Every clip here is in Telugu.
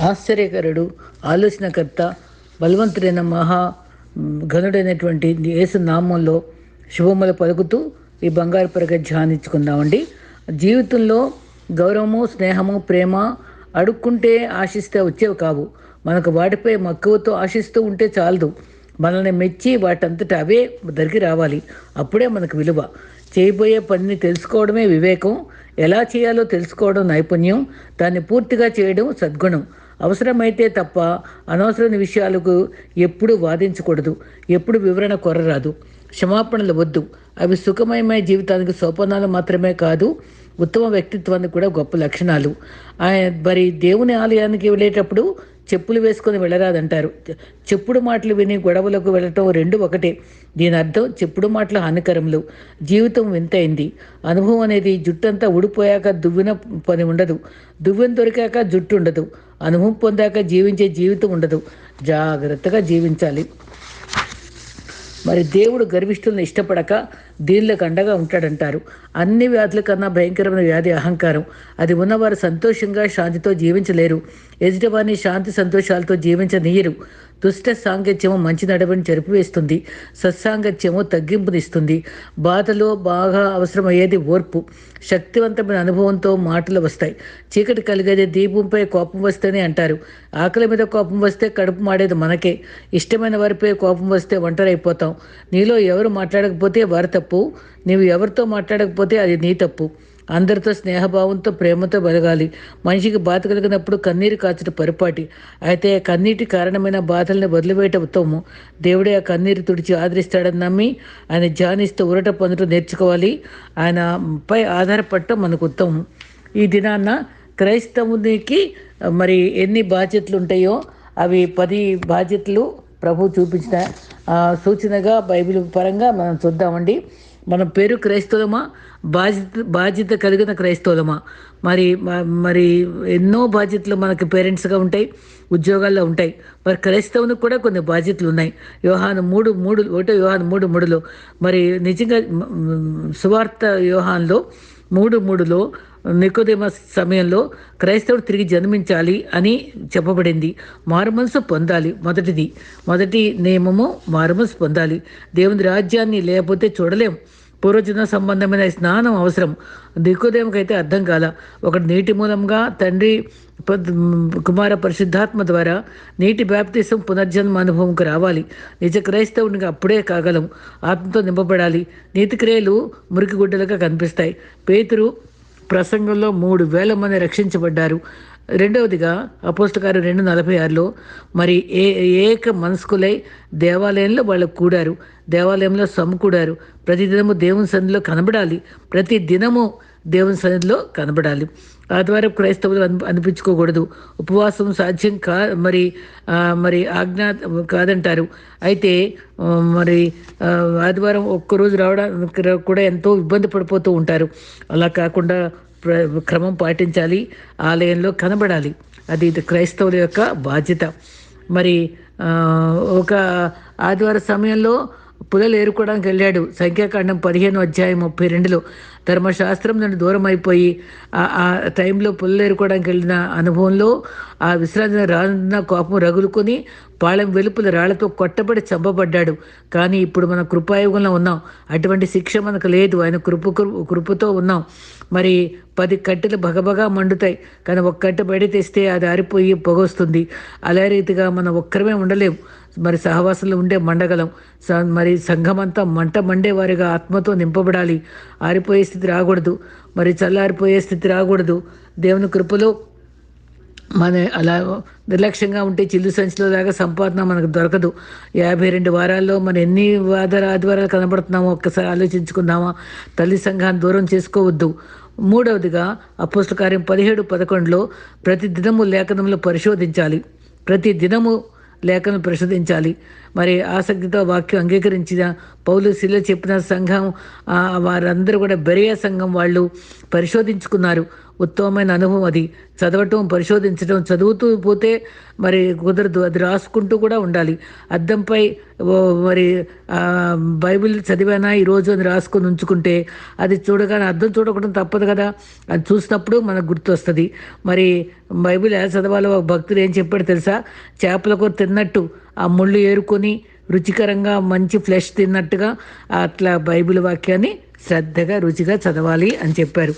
ఆశ్చర్యకరుడు ఆలోచనకర్త బలవంతుడైన మహా ఘనుడైనటువంటి యేసు నామంలో శుభములు పలుకుతూ ఈ బంగారు పరగ ధ్యానించుకుందామండి. జీవితంలో గౌరవము స్నేహము ప్రేమ అడుక్కుంటే ఆశిస్తే వచ్చేవి కావు. మనకు వాటిపై మక్కువతో ఆశిస్తూ ఉంటే చాలదు. మనల్ని మెచ్చి వాటంతట అవే దగ్గరికి రావాలి. అప్పుడే మనకు విలువ. చేయబోయే పనిని తెలుసుకోవడమే వివేకం. ఎలా చేయాలో తెలుసుకోవడం నైపుణ్యం. దాన్ని పూర్తిగా చేయడం సద్గుణం. అవసరమైతే తప్ప అనవసరమైన విషయాలకు ఎప్పుడు వాదించకూడదు ఎప్పుడు వివరణ కొరరాదు. క్షమాపణలు వద్దు. అవి సుఖమయమైన జీవితానికి సోపానాలు మాత్రమే కాదు ఉత్తమ వ్యక్తిత్వానికి కూడా గొప్ప లక్షణాలు. ఆయన మరి దేవుని ఆలయానికి వెళ్ళేటప్పుడు చెప్పులు వేసుకొని వెళ్ళరాదంటారు. చెప్పుడు మాటలు విని గొడవలకు వెళ్ళటం రెండు ఒకటే. దీని అర్థం చెప్పుడు మాటలు హానికరములు. జీవితం వింతైంది అనుభవం అనేది జుట్టంతా ఊడిపోయాక దువ్విన పని ఉండదు. దువ్వెన దొరికాక జుట్టు ఉండదు. అనుభవం పొందాక జీవించే జీవితం ఉండదు. జాగ్రత్తగా జీవించాలి. మరి దేవుడు గర్విష్ఠులను ఇష్టపడక దీనిలోకి అండగా ఉంటాడంటారు. అన్ని వ్యాధుల కన్నా భయంకరమైన వ్యాధి అహంకారం. అది ఉన్నవారు సంతోషంగా శాంతితో జీవించలేరు. ఎదుటివారిని శాంతి సంతోషాలతో జీవించనీయరు. దుష్ట సాంగత్యము మంచి నడవని జరిపివేస్తుంది సత్సాంగత్యము తగ్గింపునిస్తుంది. బాధలో బాగా అవసరమయ్యేది ఓర్పు. శక్తివంతమైన అనుభవంతో మాటలు వస్తాయి. చీకటి కలిగేది దీపంపై కోపం వస్తేనే అంటారు. ఆకలి మీద కోపం వస్తే కడుపు మాడేది మనకే. ఇష్టమైన వారిపై కోపం వస్తే ఒంటరైపోతాం. నీలో ఎవరు మాట్లాడకపోతే వారి తప్పు. నీవు ఎవరితో మాట్లాడకపోతే అది నీ తప్పు. అందరితో స్నేహభావంతో ప్రేమతో బలగాలి. మనిషికి బాధ కలిగినప్పుడు కన్నీరు కాచడం పరిపాటి. అయితే కన్నీటి కారణమైన బాధల్ని వదిలివేయట ఉత్తమము దేవుడే ఆ కన్నీరు తుడిచి ఆదరిస్తాడని నమ్మి ఆయన ధ్యానిస్తూ ఉరట పొందడం నేర్చుకోవాలి. ఆయన పై ఆధారపడటం మనకు ఉత్తమం. ఈ దినాన్న క్రైస్తవునికి మరి ఎన్ని బాధ్యతలు ఉంటాయో అవి పది బాధ్యతలు ప్రభు చూపించిన సూచనగా బైబిల్ పరంగా మనం చూద్దామండి. మన పేరు క్రైస్తవమా బాధ్యత బాధ్యత కలిగిన క్రైస్తవులమా? మరి మరి ఎన్నో బాధ్యతలు మనకి పేరెంట్స్గా ఉంటాయి ఉద్యోగాల్లో ఉంటాయి. మరి క్రైస్తవునికి కూడా కొన్ని బాధ్యతలు ఉన్నాయి. వ్యూహాను మూడు మూడు ఒకటో వ్యూహాను మూడు మూడులో. మరి నిజంగా సువార్త వ్యూహాన్లో మూడు మూడులో నికోదేమ సమయంలో క్రైస్తవుడు తిరిగి జన్మించాలి అని చెప్పబడింది. మారుమనసు పొందాలి. మొదటిది మొదటి నియమము మారుమనసు పొందాలి. దేవుని రాజ్యాన్ని లేకపోతే చూడలేం. పూర్వజన సంబంధమైన స్నానం అవసరం. దిక్కుదేమకైతే అర్థం కాల. ఒకటి నీటి మూలంగా తండ్రి కుమార పరిశుద్ధాత్మ ద్వారా నీటి బ్యాప్తిసం పునర్జన్మ అనుభవంకు రావాలి. నిజ క్రైస్తవునికి అప్పుడే కాగలం. ఆత్మతో నింపబడాలి. నీతి క్రియలు మురికి గుడ్డలుగా కనిపిస్తాయి. పేతురు ప్రసంగంలో మూడు వేల మంది రక్షించబడ్డారు. రెండవదిగా అపోస్టకారు రెండు నలభై ఆరులో మరి ఏ ఏక మనస్కులై దేవాలయంలో వాళ్ళు కూడారు. దేవాలయంలో సమకూడారు ప్రతి దినము దేవుని సన్నిధిలో కనబడాలి. ప్రతి దినము దేవుని సన్నిధిలో కనబడాలి. ఆదివారం క్రైస్తవులు అని అనిపించుకోకూడదు. ఉపవాసం సాధ్యం కా మరి మరి ఆజ్ఞా కాదంటారు. అయితే మరి ఆదివారం ఒక్కరోజు రావడానికి కూడా ఎంతో ఇబ్బంది పడిపోతూ ఉంటారు. అలా కాకుండా క్రమం పాటించాలి ఆలయంలో కనబడాలి. అది క్రైస్తవుల యొక్క బాధ్యత. మరి ఒక ఆదివారం సమయంలో పులలు ఏరుకోవడానికి వెళ్ళాడు సంఖ్యాకాండం పదిహేను అధ్యాయం ముప్పై రెండులో. ధర్మశాస్త్రం నుండి దూరం అయిపోయి ఆ టైంలో పుల్లలు ఏరుకోవడానికి వెళ్ళిన అనుభవంలో ఆ విశ్రాంతి రానున్న కోపం రగులుకొని పాళెం వెలుపుల రాళ్ళతో కొట్టబడి చంపబడ్డాడు. కానీ ఇప్పుడు మన కృపాయుగంలో ఉన్నాం. అటువంటి శిక్ష మనకు లేదు. ఆయన కృప కృపతో ఉన్నాం. మరి పది కట్టెలు భగభగా మండుతాయి. కానీ ఒక కట్టె బయట తెస్తే అది ఆరిపోయి పొగొస్తుంది అలా రీతిగా మనం ఒక్కరమే ఉండలేము మరి సహవాసంలో ఉండే మండగలం. మరి సంఘమంతా మంట మండేవారిగా ఆత్మతో నింపబడాలి. ఆరిపోయే స్థితి రాకూడదు. మరి చల్లారిపోయే స్థితి రాకూడదు. దేవుని కృపలో మన అలా నిర్లక్ష్యంగా ఉంటే చిల్లు సంచిలో దాకా సంపాదన మనకు దొరకదు. యాభై రెండు వారాల్లో మనం ఎన్ని వాదర ఆదివారాలు కనబడుతున్నామో ఒక్కసారి ఆలోచించుకుందామా? తల్లి సంఘాన్ని దూరం చేసుకోవద్దు. మూడవదిగా అపోస్ల కార్యం పదిహేడు పదకొండులో ప్రతి దినము లేఖనంలో పరిశోధించాలి. ప్రతి దినము లేఖను ప్రశ్నించాలి మరి ఆసక్తితో వాక్యం అంగీకరించిన పౌలు శిల చెప్పిన సంఘం వారందరూ కూడా బెరియా సంఘం వాళ్ళు పరిశోధించుకున్నారు. ఉత్తమమైన అనుభవం అది. చదవటం పరిశోధించడం చదువుతూ పోతే మరి కుదరదు. అది రాసుకుంటూ కూడా ఉండాలి. అద్దంపై ఓ మరి బైబిల్ చదివానా ఈరోజు అని రాసుకొని ఉంచుకుంటే అది చూడగానే అర్థం చూడకుండా తప్పదు కదా. అది చూసినప్పుడు మనకు గుర్తొస్తుంది. మరి బైబిల్ ఎలా చదవాలో ఒక ఏం చెప్పాడు తెలుసా? చేపల కూర తిన్నట్టు ఆ ముళ్ళు ఏరుకొని రుచికరంగా మంచి ఫ్లెష్ తిన్నట్టుగా అట్లా బైబిల్ వాక్యాన్ని శ్రద్ధగా రుచిగా చదవాలి అని చెప్పారు.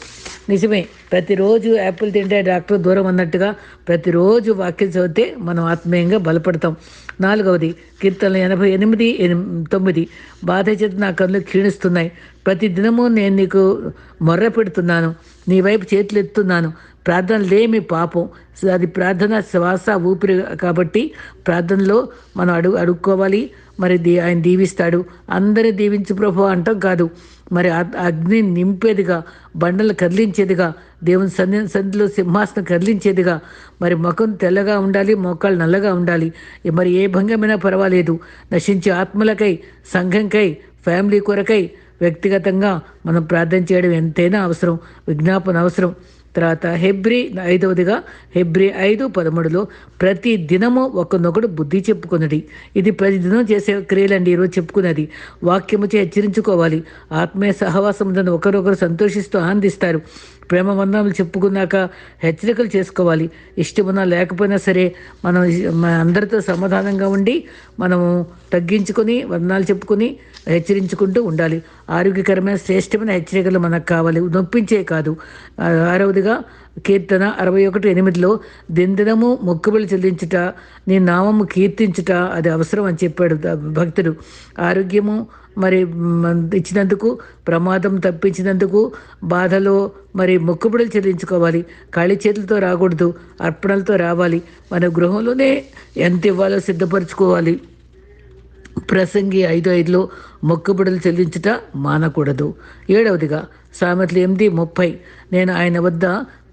నిజమే ప్రతిరోజు యాపిల్ తింటే డాక్టర్ దూరం అన్నట్టుగా ప్రతిరోజు వాక్యం చదివితే మనం ఆత్మీయంగా బలపడతాం. నాలుగవది కీర్తనలు ఎనభై ఎనిమిది ఎనిమి- తొమ్మిది. బాధ చేత నా కళ్ళు క్షీణిస్తున్నాయి. ప్రతి దినము నేను నీకు మొర్ర పెడుతున్నాను. నీ వైపు చేతులు ఎత్తున్నాను ప్రార్థన లేమి పాపం. అది ప్రార్థన శ్వాస ఊపిరి కాబట్టి ప్రార్థనలో మనం అడుగు అడుక్కోవాలి. మరి దీ ఆయన దీవిస్తాడు. అందరిని దీవించు ప్రభు అంటాం కాదు. మరి అగ్ని నింపేదిగా బండలు కదిలించేదిగా దేవుని సన్ని సంధిలో సింహాసనం కదిలించేదిగా మరి ముఖం తెల్లగా ఉండాలి మోకాలు నల్లగా ఉండాలి. మరి ఏ భంగమైనా పర్వాలేదు. నశించే ఆత్మలకై సంఘంకై ఫ్యామిలీ కొరకై వ్యక్తిగతంగా మనం ప్రార్థన చేయడం ఎంతైనా అవసరం విజ్ఞాపన అవసరం. తర్వాత హెబ్రి ఐదవదిగా హెబ్రి ఐదు పదమూడులో ప్రతి దినము ఒకనొకడు బుద్ధి చెప్పుకున్నది ఇది ప్రతి దినం చేసే క్రియలండి ఈరోజు చెప్పుకున్నది. వాక్యముచే హెచ్చరించుకోవాలి. ఆత్మీయ సహవాసం ఒకరొకరు సంతోషిస్తూ ఆనందిస్తారు. ప్రేమ వందనలు చెప్పుకున్నాక హెచ్చరికలు చేసుకోవాలి. ఇష్టమున్నా లేకపోయినా సరే మనం మన అందరితో సమాధానంగా ఉండి మనము తగ్గించుకొని వందనాలు చెప్పుకొని హెచ్చరించుకుంటూ ఉండాలి. ఆరోగ్యకరమైన శ్రేష్టమైన హెచ్చరికలు మనకు కావాలి. నొప్పించే కాదు. ఆరవదిగా కీర్తన అరవై ఒకటి ఎనిమిదిలో దినదినము మొక్కుబడి చెల్లించుట నీ నామము కీర్తించుట అది అవసరం అని చెప్పాడు భక్తుడు. ఆరోగ్యము మరి మ, ఇచ్చినందుకు ప్రమాదం తప్పించినందుకు బాధలో మరి మొక్కుబడులు చెల్లించుకోవాలి. ఖాళీ చేతులతో రాకూడదు అర్పణలతో రావాలి. మన గృహంలోనే ఎంత ఇవ్వాలో సిద్ధపరచుకోవాలి. ప్రసంగి ఐదు ఐదులో మొక్కుబడులు చెల్లించుట మానకూడదు. ఏడవదిగా సామెతలు ఎనిమిది ముప్పై నేను ఆయన వద్ద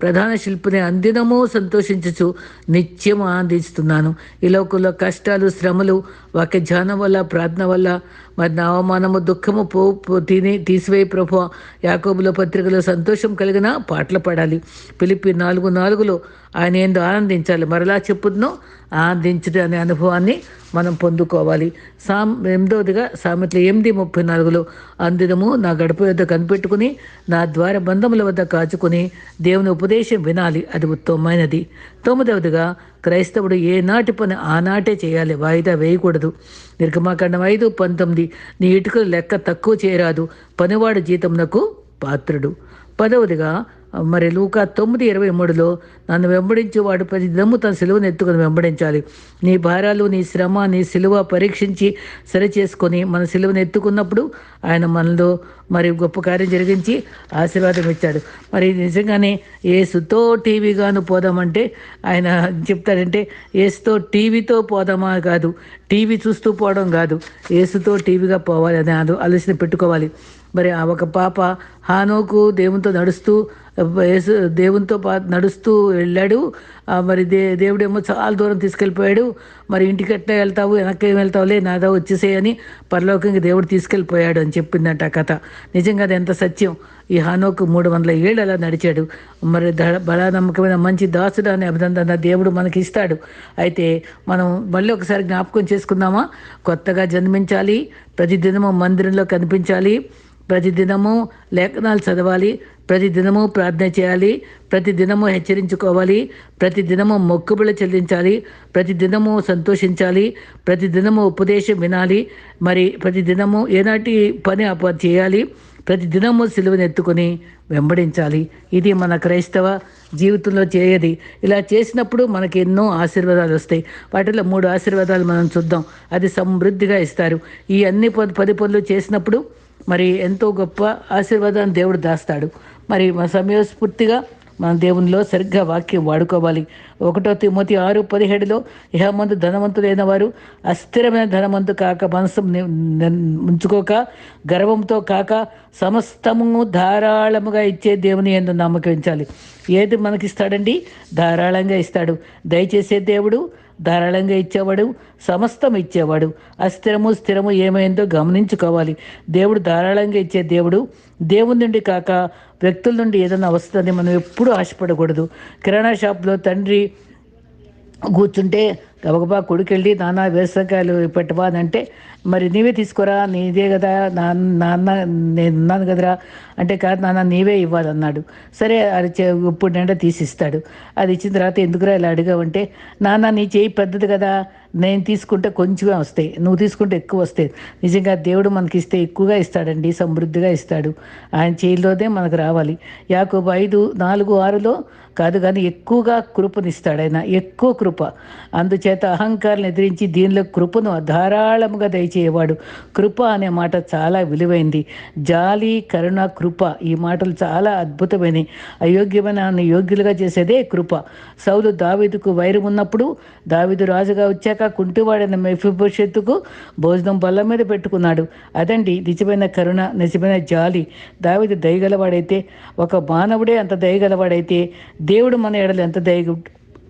ప్రధాన శిల్పిని అందినము సంతోషించచ్చు నిత్యం ఆనందిస్తున్నాను. ఈ లోకంలో కష్టాలు శ్రమలు వాక్య ధ్యానం వల్ల ప్రార్థన వల్ల మరి నా అవమానము దుఃఖము పో తిని తీసివేయి ప్రభు యాకోబుల పత్రికలో సంతోషం కలిగిన పాటలు పాడాలి. పిలిపి నాలుగు నాలుగులో ఆయన ఏందో ఆనందించాలి. మరలా చెప్పుదునో ఆనందించడం అనే అనుభవాన్ని మనం పొందుకోవాలి. సామ్ ఎనిమిదవదిగా సామెతలు ఎనిమిది ముప్పై నాలుగులో అందినము నా గడప వద్ద కనిపెట్టుకుని నా ద్వార బంధముల వద్ద కాచుకుని దేవుని ఉపదేశం వినాలి. అది ఉత్తమమైనది. తొమ్మిదవదిగా క్రైస్తవుడు ఏ నాటి పని ఆనాటే చేయాలి. వాయిదా వేయకూడదు. నిర్గమాకాండం ఐదు పంతొమ్మిది. నీ ఇటుకలు లెక్క తక్కువ చేయరాదు. పనివాడు జీతంనకు పాత్రుడు. పదవదిగా మరి లూకా తొమ్మిది ఇరవై మూడులో నన్ను వెంబడించి వాడు ప్రతి దినము తన సిలువను ఎత్తుకుని వెంబడించాలి. నీ భారాలు నీ శ్రమ నీ సిలువ పరీక్షించి సరి చేసుకొని మన సిలువను ఎత్తుకున్నప్పుడు ఆయన మనలో మరి గొప్ప కార్యం జరిగించి ఆశీర్వాదం ఇచ్చాడు. మరి నిజంగానే ఏసుతో టీవీగాను పోదామంటే ఆయన చెప్తాడంటే ఏసుతో టీవీతో పోదామా? కాదు టీవీ చూస్తూ పోవడం కాదు ఏసుతో టీవీగా పోవాలి అని అది ఆలోచన పెట్టుకోవాలి. మరి ఆ ఒక పాప హానోకు దేవునితో నడుస్తూ యేసు దేవునితో పా నడుస్తూ వెళ్ళాడు. మరి దే దేవుడేమో చాలా దూరం తీసుకెళ్ళిపోయాడు. మరి ఇంటికి ఎట్లా వెళ్తావు? వెనక్కి వెళ్తావులే? నాదా వచ్చేసేయని పరలోకంగా దేవుడు తీసుకెళ్ళిపోయాడు అని చెప్పిందంట ఆ కథ. నిజంగా అది ఎంత సత్యం. ఈ హానోకు మూడు వందల ఏళ్ళు అలా నడిచాడు. మరి ద- బలా నమ్మకమైన మంచి దాసుడు అనే అభినందన దేవుడు మనకి ఇస్తాడు. అయితే మనం మళ్ళీ ఒకసారి జ్ఞాపకం చేసుకుందామా? కొత్తగా జన్మించాలి. ప్రతిదినము మందిరంలో కనిపించాలి. ప్రతిదినము లేఖనాలు చదవాలి. ప్రతి దినము ప్రార్థన చేయాలి ప్రతిదినము హెచ్చరించుకోవాలి ప్రతిదినము మొక్కుబడులు చెల్లించాలి ప్రతిదినము సంతోషించాలి ప్రతి దినము ఉపదేశం వినాలి మరి ప్రతిదినము ఏనాటి పని అప చేయాలి చేయాలి ప్రతిదినము సిలువను ఎత్తుకొని వెంబడించాలి. ఇది మన క్రైస్తవ జీవితంలో చేయది. ఇలా చేసినప్పుడు మనకి ఎన్నో ఆశీర్వాదాలు వస్తాయి. వాటిలో మూడు ఆశీర్వాదాలు మనం చూద్దాం. అది సమృద్ధిగా ఇస్తారు. ఈ అన్ని పది పది పనులు చేసినప్పుడు మరి ఎంతో గొప్ప ఆశీర్వాదాన్ని దేవుడు దాస్తాడు. మరి మన సమయస్ఫూర్తిగా మన దేవునిలో సరిగ్గా వాక్యం వాడుకోవాలి. ఒకటో తిమ్మతి ఆరు పదిహేడులో ఇహమందు ధనవంతులైన వారు అస్థిరమైన ధనవంతు కాక మనసు ఉంచుకోక గర్వంతో కాక సమస్తము ధారాళముగా ఇచ్చే దేవుని ఎందు నమ్మకించాలి ఏది మనకిస్తాడండి? ధారాళంగా ఇస్తాడు. దయచేసే దేవుడు ధారాళంగా ఇచ్చేవాడు సమస్తం ఇచ్చేవాడు. అస్థిరము స్థిరము ఏమైందో గమనించుకోవాలి. దేవుడు ధారాళంగా ఇచ్చే దేవుడు దేవుని నుండి కాక వ్యక్తుల నుండి ఏదైనా వస్తుందని మనం ఎప్పుడూ ఆశపడకూడదు. కిరాణా షాప్లో తండ్రి కూర్చుంటే గబగబా కొడుకెళ్ళి నాన్న వేసకాయలు పెట్టవా? అని అంటే మరి నీవే తీసుకోరా నీదే కదా నాన్న నేను ఉన్నాను కదరా. అంటే కాదు నాన్న నీవే ఇవ్వాలన్నాడు. సరే అది ఇప్పుడు నిండా తీసిస్తాడు. అది ఇచ్చిన తర్వాత ఎందుకురా ఇలా అడిగావంటే నాన్న నీ చేయి పెద్దది కదా నేను తీసుకుంటే కొంచెమే వస్తాయి. నువ్వు తీసుకుంటే ఎక్కువ వస్తాయి. నిజంగా దేవుడు మనకి ఇస్తే ఎక్కువగా ఇస్తాడండి సమృద్ధిగా ఇస్తాడు. ఆయన చేయిలోనే మనకు రావాలి. యాకోబు ఐదు నాలుగు ఆరులో కాదు కానీ ఎక్కువగా కృపనిస్తాడు ఆయన ఎక్కువ కృప. చేత అహంకారం ఎదిరించి దీనిలో కృపను ధారాళముగా దయచేయవాడు. కృప అనే మాట చాలా విలువైంది. జాలి కరుణ కృప ఈ మాటలు చాలా అద్భుతమైనవి. అయోగ్యమైన యోగ్యులుగా చేసేదే కృప. సౌలు దావిదుకు వైరం ఉన్నప్పుడు దావిదు రాజుగా వచ్చాక కుంటివాడైన మెఫిభవిష్యత్తుకు భోజనం బల్ల మీద పెట్టుకున్నాడు. అదండి నిజమైన కరుణ నిజమైన జాలి. దావిదు దయగలవాడైతే ఒక మానవుడే అంత దయగలవాడైతే దేవుడు మన ఎడలు ఎంత దయ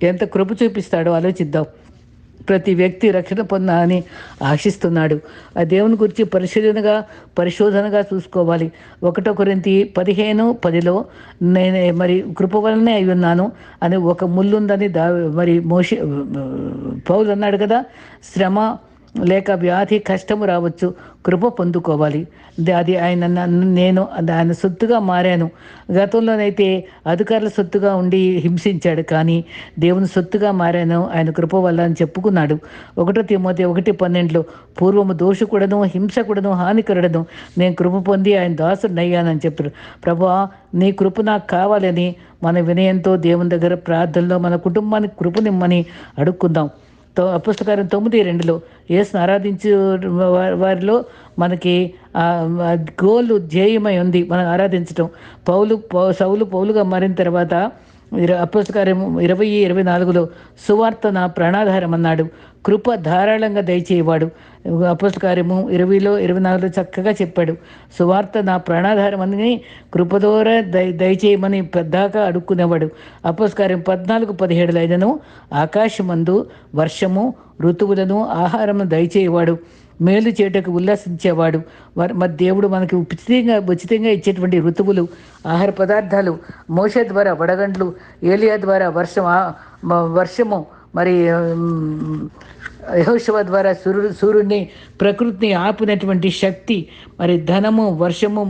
ఎంత కృప చూపిస్తాడో ఆలోచిద్దాం. ప్రతి వ్యక్తి రక్షణ పొందాలని ఆశిస్తున్నాడు. ఆ దేవుని గురించి పరిశీలనగా పరిశోధనగా చూసుకోవాలి. ఒకటో కొరింతి పదిహేను పదిలో నేను మరి కృప వలనే అయి ఉన్నాను అని ఒక ముల్లుందని దా మరి మోషి పౌలు అన్నాడు కదా. శ్రమ లేక వ్యాధి కష్టము రావచ్చు. కృప పొందుకోవాలి. అది ఆయన నేను ఆయన సొత్తుగా మారాను. గతంలోనైతే అధికారుల సొత్తుగా ఉండి హింసించాడు. కానీ దేవుని సొత్తుగా మారాను. ఆయన కృప వల్ల అని చెప్పుకున్నాడు. ఒకటో తిమ్మతి ఒకటి పన్నెండులో పూర్వము దోషకుడను హింసకుడను హానికరుడను. నేను కృప పొంది ఆయన దాసుడు అయ్యానని చెప్పారు. ప్రభా నీ కృప నాకు కావాలని మన వినయంతో దేవుని దగ్గర ప్రార్థనలో మన కుటుంబానికి కృపనిమ్మని అడుక్కుందాం. అపుస్తకారం తొమ్మిది రెండులో యేసును ఆరాధించు వారిలో మనకి గోల్ ధ్యేయమై ఉంది మనం ఆరాధించటం. పౌలు సౌలు పౌలుగా మారిన తర్వాత అపుస్తకారం ఇరవై ఇరవై నాలుగులో సువార్త నా ప్రాణాధారం అన్నాడు కృప ధారాళంగా దయచేయవాడు. అపుస్తకార్యము ఇరవైలో ఇరవై నాలుగులో చక్కగా చెప్పాడు. సువార్త నా ప్రాణాధారం అని కృపదోర దయ దయచేయమని పెద్దాక అడుక్కునేవాడు. అపుస్తకార్యం పద్నాలుగు పదిహేడులైనను ఆకాశమందు వర్షము ఋతువులను ఆహారము దయచేయవాడు. మేలు చేయటకు ఉల్లాసించేవాడు. మరి దేవుడు మనకి ఉచితంగా ఉచితంగా ఇచ్చేటువంటి ఋతువులు ఆహార పదార్థాలు మోష ద్వారా వడగండ్లు ఏలియా ద్వారా వర్షం వర్షము మరి యహోశవ ద్వారా సూర్యుడు సూర్యుడిని ప్రకృతిని ఆపినటువంటి శక్తి మరి ధనము వర్షము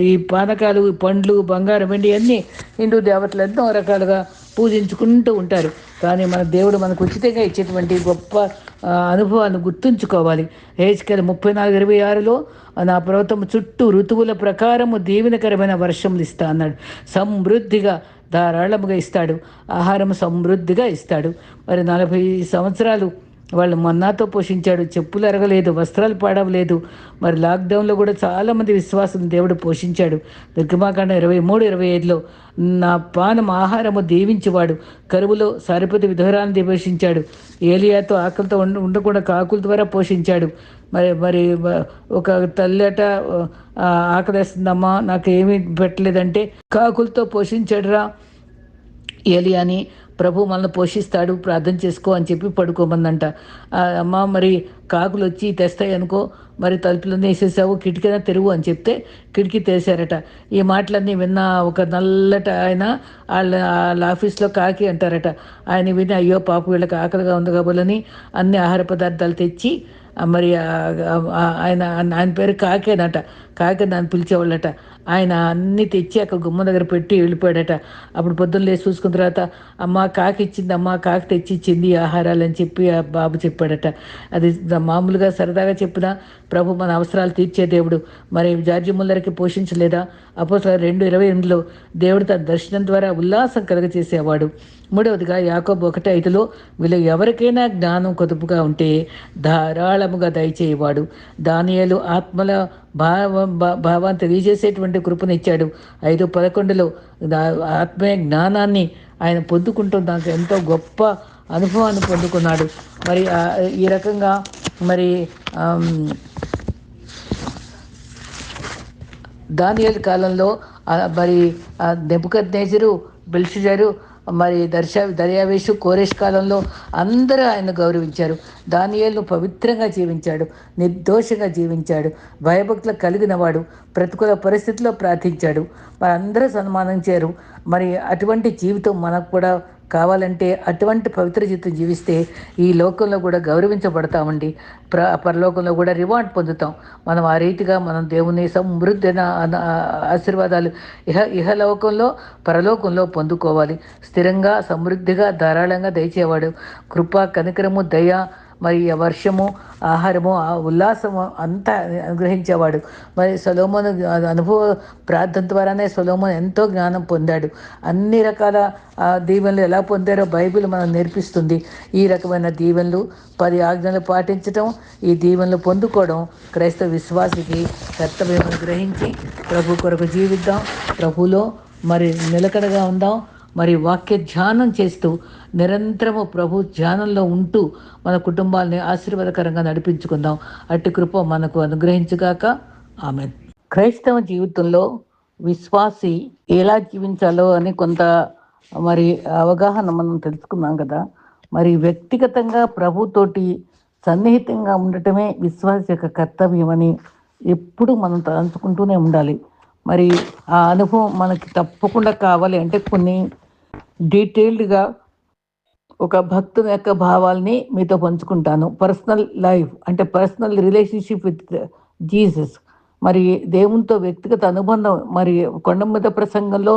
ఈ పానకాలు పండ్లు బంగారం వెండి అన్నీ హిందూ దేవతలు ఎన్నో రకాలుగా పూజించుకుంటూ ఉంటారు. కానీ మన దేవుడు మనకు ఉచితంగా ఇచ్చేటువంటి గొప్ప అనుభవాన్ని గుర్తుంచుకోవాలి. హేజ్కల్ ముప్పై నాలుగు ఇరవై ఆరులో నా పర్వతం చుట్టూ ఋతువుల ప్రకారము దీవెనకరమైన వర్షములు ఇస్తా అన్నాడు. సమృద్ధిగా ధారాళముగా ఇస్తాడు. ఆహారం సమృద్ధిగా ఇస్తాడు. మరి నలభై సంవత్సరాలు వాళ్ళు మన్నాతో పోషించాడు చెప్పులు అరగలేదు వస్త్రాలు పాడవలేదు. మరి లాక్డౌన్లో కూడా చాలామంది విశ్వాసం దేవుడు పోషించాడు. దుర్గమాకాండ ఇరవై మూడు ఇరవై ఐదులో నా పానం ఆహారము దీవించేవాడు కరువులో సరిపతి విధురాన్ని పోషించాడు ఏలియాతో ఆకలితో ఉండ ఉండకుండా కాకుల ద్వారా పోషించాడు. మరి మరి ఒక తల్లట ఆకలేస్తుందమ్మా నాకు ఏమీ పెట్టలేదంటే కాకులతో పోషించాడురా. ఏలియాని ప్రభు మనల్ని పోషిస్తాడు ప్రార్థన చేసుకో అని చెప్పి పడుకోమందంట. అమ్మ మరి కాకులు వచ్చి తెస్తాయి అనుకో మరి తలుపులన్నీ వేసేసావు కిటికీనా తెరువు అని చెప్తే కిటికీ తెరిచారట. ఈ మాటలన్నీ విన్న ఒక నల్లట ఆయన వాళ్ళ వాళ్ళ ఆఫీస్లో కాకి అంటారట. ఆయన విని అయ్యో పాప వీళ్ళకి ఆకలిగా ఉంది కాబోలని అన్ని ఆహార పదార్థాలు తెచ్చి మరి ఆయన ఆయన పేరు కాకేనట కాకిదాన్ని పిలిచేవాళ్ళట. ఆయన అన్ని తెచ్చి అక్కడ గుమ్మ దగ్గర పెట్టి వెళ్ళిపోయాడట. అప్పుడు పొద్దున్న లేచి చూసుకున్న తర్వాత అమ్మ కాకి ఇచ్చింది అమ్మ కాకి తెచ్చి ఇచ్చింది ఆహారాలు అని చెప్పి ఆ బాబు చెప్పాడట. అది మామూలుగా సరదాగా చెప్పిన ప్రభు మన అవసరాలు తీర్చే దేవుడు. మరి జార్జి ముల్లరికి పోషించలేదా? అపోసల రెండు ఇరవై ఎనిమిదిలో దేవుడు తన దర్శనం ద్వారా ఉల్లాసం కలగచేసేవాడు మూడవదిగా యాకోబు ఒకటి ఐదులో వీళ్ళు ఎవరికైనా జ్ఞానం కొదుపుగా ఉంటే ధారాళముగా దయచేయవాడు. దానియాలు ఆత్మల భావ భావాన్ని తెలియజేసేటువంటి కృపనిచ్చాడు ఐదు పదకొండులో ఆత్మీయ జ్ఞానాన్ని ఆయన పొందుకుంటూ దానికి ఎంతో గొప్ప అనుభవాన్ని పొందుకున్నాడు. మరి ఈ రకంగా మరి దానియల్ కాలంలో మరి నెబుకద్ నేజరు బెల్షిజరు మరి దర్శ దర్యావేషు కోరేష్ కాలంలో అందరూ ఆయన గౌరవించారు. దానియేలు పవిత్రంగా జీవించాడు. నిర్దోషంగా జీవించాడు. భయభక్తులు కలిగిన వాడు. ప్రతికూల పరిస్థితుల్లో ప్రార్థించాడు. మరి అందరూ సన్మానించారు మరి అటువంటి జీవితం మనకు కూడా కావాలంటే అటువంటి పవిత్ర జీవితం జీవిస్తే ఈ లోకంలో కూడా గౌరవించబడతామండి. ప్ర పరలోకంలో కూడా రివార్డ్ పొందుతాం. మనం ఆ రీతిగా మనం దేవుని సమృద్ధి ఆశీర్వాదాలు ఇహ ఇహలోకంలో పరలోకంలో పొందుకోవాలి. స్థిరంగా సమృద్ధిగా ధారాళంగా దయచేవాడు. కృప కనికరము దయ మరి ఆ వర్షము ఆహారము ఆ ఉల్లాసము అంతా అనుగ్రహించేవాడు. మరి సొలోమోను అనుభవ ప్రార్థన ద్వారానే సొలోమోను ఎంతో జ్ఞానం పొందాడు. అన్ని రకాల ఆ, దీవెనలు ఎలా పొందారో బైబిల్ మనం నేర్పిస్తుంది. ఈ రకమైన దీవెనలు పది ఆజ్ఞలు పాటించటం ఈ దీవెనలు పొందుకోవడం క్రైస్తవ విశ్వాసికి కర్తవ్యం గ్రహించి ప్రభు కొరకు జీవిద్దాం. ప్రభులో మరి నిలకడగా ఉందాం. మరి వాక్య ధ్యానం చేస్తూ నిరంతరము ప్రభు ధ్యానంలో ఉంటూ మన కుటుంబాలని ఆశీర్వాదకరంగా నడిపించుకుందాం. అట్టి కృప మనకు అనుగ్రహించుగాక. ఆమె క్రైస్తవ జీవితంలో విశ్వాసి ఎలా జీవించాలో అని కొంత మరి అవగాహన మనం తెలుసుకున్నాం కదా. మరి వ్యక్తిగతంగా ప్రభుతోటి సన్నిహితంగా ఉండటమే విశ్వాస యొక్క కర్తవ్యం అని ఎప్పుడు మనం తలంచుకుంటూనే ఉండాలి. మరి ఆ అనుభవం మనకి తప్పకుండా కావాలి అంటే కొన్ని డీటెయిల్డ్గా ఒక భక్తుని యొక్క భావాల్ని మీతో పంచుకుంటాను. పర్సనల్ లైఫ్ అంటే పర్సనల్ రిలేషన్షిప్ విత్ జీసస్. మరి దేవునితో వ్యక్తిగత అనుబంధం. మరి కొండ మీద ప్రసంగంలో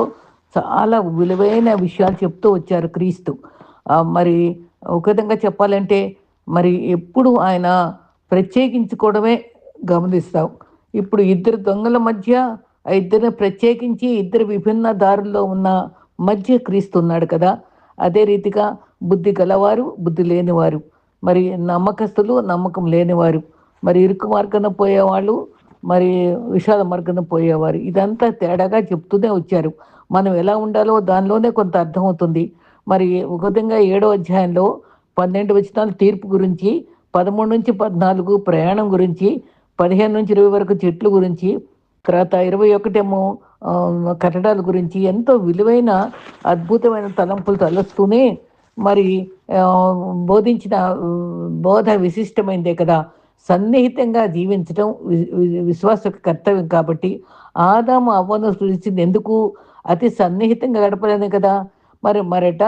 చాలా విలువైన విషయాలు చెప్తూ వచ్చారు క్రీస్తు. మరి ఒక విధంగా చెప్పాలంటే మరి ఎప్పుడు ఆయన ప్రత్యేకించుకోవడమే గమనిస్తాం. ఇప్పుడు ఇద్దరు దొంగల మధ్య ఆ ఇద్దరిని ప్రత్యేకించి ఇద్దరు విభిన్న దారుల్లో ఉన్న మధ్య క్రీస్తు ఉన్నాడు కదా. అదే రీతిగా బుద్ధి గలవారు బుద్ధి లేనివారు. మరి నమ్మకస్తులు నమ్మకం లేనివారు. మరి ఇరుకు మార్గం పోయేవాళ్ళు మరి విషాద మార్గం పోయేవారు. ఇదంతా తేడాగా చెప్తూనే వచ్చారు. మనం ఎలా ఉండాలో దానిలోనే కొంత అర్థమవుతుంది. మరి ఒక విధంగా ఏడో అధ్యాయంలో పన్నెండు వచనాలు తీర్పు గురించి పదమూడు నుంచి పద్నాలుగు ప్రయాణం గురించి పదిహేను నుంచి ఇరవై వరకు చెట్లు గురించి తర్వాత ఇరవై ఒకటేమో కట్టడాల గురించి ఎంతో విలువైన అద్భుతమైన తలంపులు తలస్తూనే మరి బోధించిన బోధ విశిష్టమైందే కదా. సన్నిహితంగా జీవించడం వి- విశ్వాస కర్తవ్యం కాబట్టి ఆదాము అవ్వను సృష్టించింది ఎందుకు? అతి సన్నిహితంగా గడపలేదు కదా. మరి మరట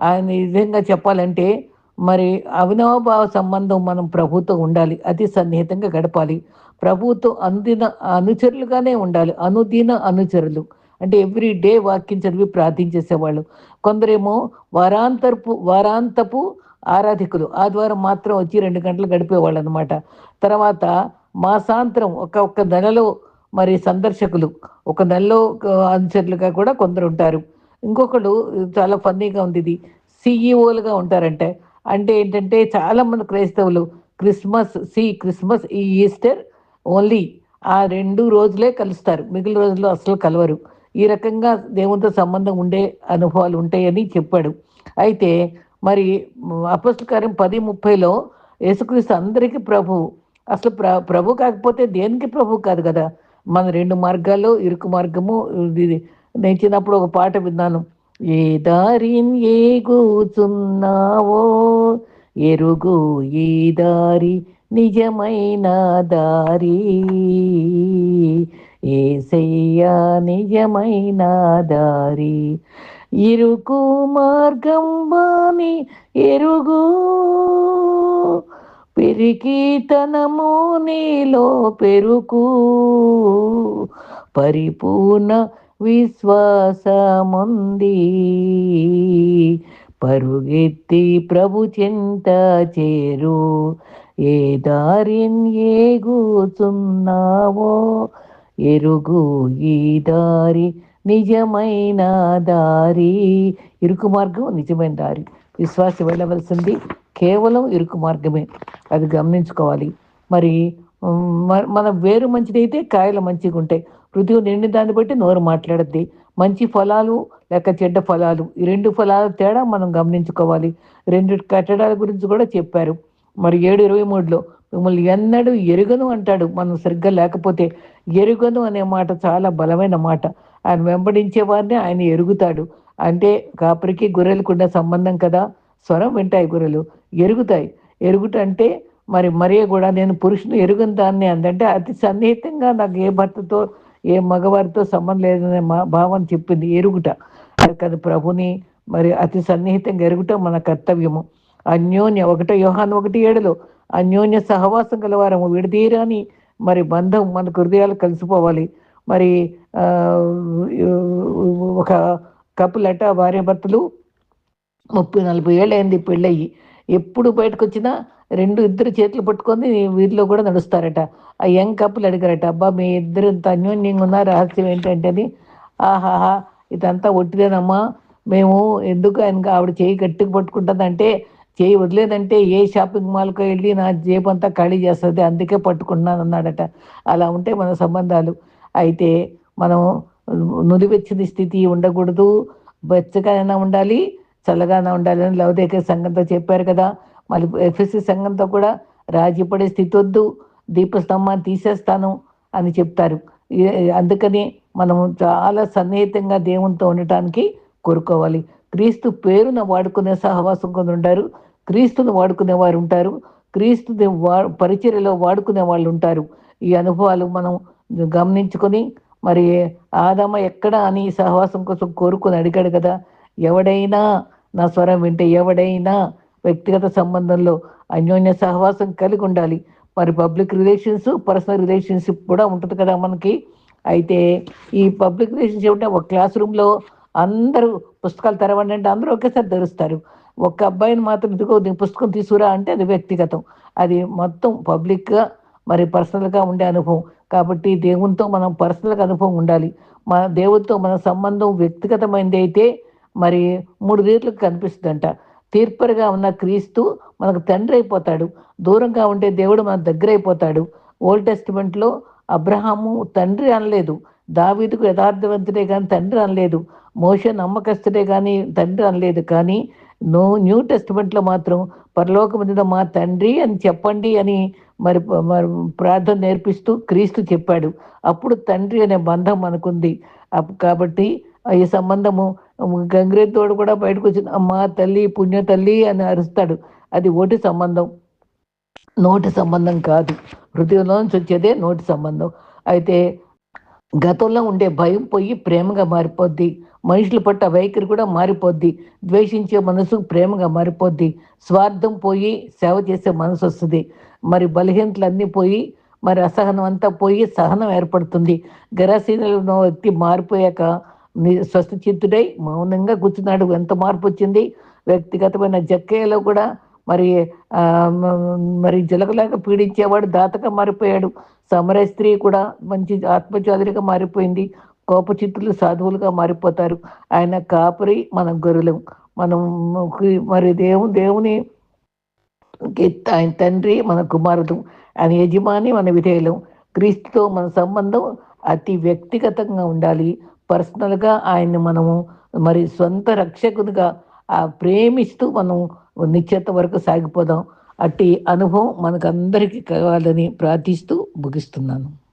ఆయన విధంగా చెప్పాలంటే మరి అవినాభావ సంబంధం మనం ప్రభుతో ఉండాలి. అతి సన్నిహితంగా గడపాలి. ప్రభుతో అనుదిన అనుచరులుగానే ఉండాలి. అనుదిన అనుచరులు. అంటే ఎవ్రీ డే వాక్యం చదివి ప్రార్థించేసేవాళ్ళు కొందరేమో వారాంతరపు వారాంతపు ఆరాధికులు. ఆదివారం మాత్రం వచ్చి రెండు గంటలు గడిపేవాళ్ళు అనమాట తర్వాత మాసాంతరం ఒక ఒక్క నెలలో మరి సందర్శకులు ఒక నెలలో అనుచరులుగా కూడా కొందరు ఉంటారు. ఇంకొకళ్ళు చాలా ఫన్నీగా ఉంది ఇది. సిఈఓలుగా ఉంటారంటే. అంటే ఏంటంటే చాలామంది క్రైస్తవులు క్రిస్మస్ సి క్రిస్మస్ ఈ ఈస్టర్ ఓన్లీ ఆ రెండు రోజులే కలుస్తారు. మిగిలిన రోజుల్లో అసలు కలవరు. ఈ రకంగా దేవునితో సంబంధం ఉండే అనుభవాలు ఉంటాయని చెప్పాడు. అయితే మరి అపస్ల కార్యం పది ముప్పైలో యేసుక్రీస్తు అందరికీ ప్రభు. అసలు ప్ర ప్రభు కాకపోతే దేనికి ప్రభు కాదు కదా? మన రెండు మార్గాల్లో ఇరుకు మార్గము ఇది నేను చిన్నప్పుడు ఒక పాట విన్నాను. ఏ దారిన్ ఏ కూచున్నావో ఎరుగు ఈ దారి నిజమైన దారి. ఏసయ్యా నిజమైన దారి? ఇరుకు మార్గం బాని ఎరుగు. పిరికితనము నీలో పెరుకు పరిపూర్ణ విశ్వాసముంది. పరుగెత్తి ప్రభు చింత చేరు. ఏ దారిన్ ఏ ఏగుచున్నావో ఎరుగు ఈ దారి నిజమైన దారి. ఇరుకు మార్గం నిజమైన దారి. విశ్వాసం వెళ్ళవలసింది కేవలం ఇరుకు మార్గమే. అది గమనించుకోవాలి. మరి మనం మన వేరు మంచిదైతే కాయలు మంచిగా ఉంటాయి. ఋతువు నిండిన దాన్ని బట్టి నోరు మాట్లాడద్ది. మంచి ఫలాలు లేక చెడ్డ ఫలాలు. ఈ రెండు ఫలాల తేడా మనం గమనించుకోవాలి. రెండు కట్టడాల గురించి కూడా చెప్పారు. మరి ఏడు ఇరవై మూడులో మిమ్మల్ని ఎన్నడూ ఎరుగను అంటాడు. మనం సరిగ్గా లేకపోతే ఎరుగను అనే మాట చాలా బలమైన మాట. ఆయన వెంబడించే వారిని ఆయన ఎరుగుతాడు. అంటే కాపరికి గొర్రెలకు ఉన్న సంబంధం కదా? స్వరం వింటాయి గొర్రెలు. ఎరుగుతాయి. ఎరుగుట అంటే మరి మరే కూడా నేను పురుషుని ఎరుగుని దాన్ని అందంటే అతి సన్నిహితంగా నాకు ఏ భర్తతో ఏ మగవారితో సంబంధం లేదనే మా భావం చెప్పింది ఎరుగుట. కదా ప్రభుని మరి అతి సన్నిహితంగా ఎరుగుట మన కర్తవ్యము. అన్యోన్య ఒకటో యోహాన్ ఒకటి ఏడులో అన్యోన్య సహవాసం గలవారము. విడదీరాని మరి బంధం మన హృదయాలు కలిసిపోవాలి. మరి ఒక కపులట అట ముప్పై నలభై ఏళ్ళైంది పెళ్ళయ్యి పెళ్ళయి. ఎప్పుడు బయటకు వచ్చినా రెండు ఇద్దరు చేతులు పట్టుకొని వీధిలో కూడా నడుస్తారట. ఆ యంగ్ కప్పులు అడిగారట అబ్బా మీ ఇద్దరు ఇంత అన్యోన్యంగా ఉన్న రహస్యం ఏంటంటే అని ఆహాహా ఇదంతా ఒట్టిదేనమ్మా. మేము ఎందుకు ఆయన ఆవిడ చేయి గట్టిగా పట్టుకుంటుందంటే చేయి వదిలేదంటే ఏ షాపింగ్ మాల్కి వెళ్ళి నా జేబు అంతా ఖాళీ చేస్తుంది అందుకే పట్టుకున్నాను అన్నాడట అలా ఉంటే మన సంబంధాలు. అయితే మనం నులివెచ్చని స్థితి ఉండకూడదు. వెచ్చగానే ఉండాలి చల్లగానే ఉండాలి అని లవదేక సంఘంతో చెప్పారు కదా. మళ్ళీ ఎఫ్ఎస్సి సంఘంతో కూడా రాజీపడే స్థితి వద్దు దీపస్తంభాన్ని తీసేస్తాను అని చెప్తారు. అందుకని మనము చాలా సన్నిహితంగా దేవునితో ఉండటానికి కోరుకోవాలి. క్రీస్తు పేరున వాడుకునే సహవాసం కొందరు ఉంటారు. క్రీస్తును వాడుకునే వారు ఉంటారు క్రీస్తు వా పరిచర్యలో వాడుకునే వాళ్ళు ఉంటారు ఈ అనుభవాలు మనం గమనించుకొని మరి ఆదమ ఎక్కడ అని ఈ సహవాసం కోసం కోరుకొని అడిగాడు కదా ఎవడైనా నా స్వరం వింటే ఎవడైనా వ్యక్తిగత సంబంధంలో అన్యోన్య సహవాసం కలిగి ఉండాలి. మరి పబ్లిక్ రిలేషన్స్ పర్సనల్ రిలేషన్షిప్ కూడా ఉంటుంది కదా మనకి. అయితే ఈ పబ్లిక్ రిలేషన్షిప్ అంటే ఒక క్లాస్ రూమ్లో అందరూ పుస్తకాలు తెరవండి అంటే అందరూ ఒకేసారి తెరుస్తారు. ఒక్క అబ్బాయిని మాత్రం ఇదిగో నీ పుస్తకం తీసుకురా అంటే అది వ్యక్తిగతం. అది మొత్తం పబ్లిక్గా మరి పర్సనల్గా ఉండే అనుభవం. కాబట్టి దేవునితో మనం పర్సనల్గా అనుభవం ఉండాలి. మన దేవునితో మన సంబంధం వ్యక్తిగతమైనది అయితే మరి మూడు రీతులకు కనిపిస్తుందంట. తీర్పరిగా ఉన్న క్రీస్తు మనకు తండ్రి అయిపోతాడు. దూరంగా ఉండే దేవుడు మన దగ్గర అయిపోతాడు. ఓల్డ్ టెస్టిమెంట్లో అబ్రహాము తండ్రి అనలేదు. దావీదుకు యథార్థవంతుడే కానీ తండ్రి అనలేదు. మోష నమ్మకస్తుడే కానీ తండ్రి అనలేదు. కానీ నో న్యూ టెస్ట్మెంట్లో మాత్రం పరలోకముందు మా తండ్రి అని చెప్పండి అని మరి మరి ప్రార్థన నేర్పిస్తూ క్రీస్తు చెప్పాడు. అప్పుడు తండ్రి అనే బంధం మనకుంది. అప్- కాబట్టి ఈ సంబంధము గంగిరెద్దుడు కూడా బయటకు వచ్చిన మా తల్లి పుణ్య తల్లి అని అరుస్తాడు. అది ఓటి సంబంధం. నోటి సంబంధం కాదు. హృదయంలో నుంచి వచ్చేదే నోటి సంబంధం. అయితే గతంలో ఉండే భయం పోయి ప్రేమగా మారిపోద్ది. మనుషులు పట్ల వైఖరి కూడా మారిపోద్ది. ద్వేషించే మనసు ప్రేమగా మారిపోద్ది. స్వార్థం పోయి సేవ చేసే మనసు వస్తుంది. మరి బలహీనతలన్నీ పోయి మరి అసహనం అంతా పోయి సహనం ఏర్పడుతుంది. గరాసీనలు ఉన్న వ్యక్తి మారిపోయాక స్వస్థ చిత్తుడై మౌనంగా కూర్చున్నాడు. ఎంత మార్పు వచ్చింది? వ్యక్తిగతమైన జక్కయ్యలో కూడా మరి మరి జలకలాగా పీడించేవాడు దాతగా మారిపోయాడు. సమర స్త్రీ కూడా మంచి ఆత్మచాదురిగా మారిపోయింది. కోప చిత్తులు సాధువులుగా మారిపోతారు. ఆయన కాపరి మనం గొర్రెలం. మనం మరి దేవు దేవుని ఆయన తండ్రి మన కుమారుడు ఆయన యజమాని మన విధేయులం. క్రీస్తుతో మన సంబంధం అతి వ్యక్తిగతంగా ఉండాలి. పర్సనల్గా ఆయన్ని మనము మరి సొంత రక్షకునిగా ఆ ప్రేమిస్తూ మనం నిశ్చేత వరకు సాగిపోదాం. అట్టి అనుభవం మనకందరికీ కావాలని ప్రార్థిస్తూ ముగిస్తున్నాను.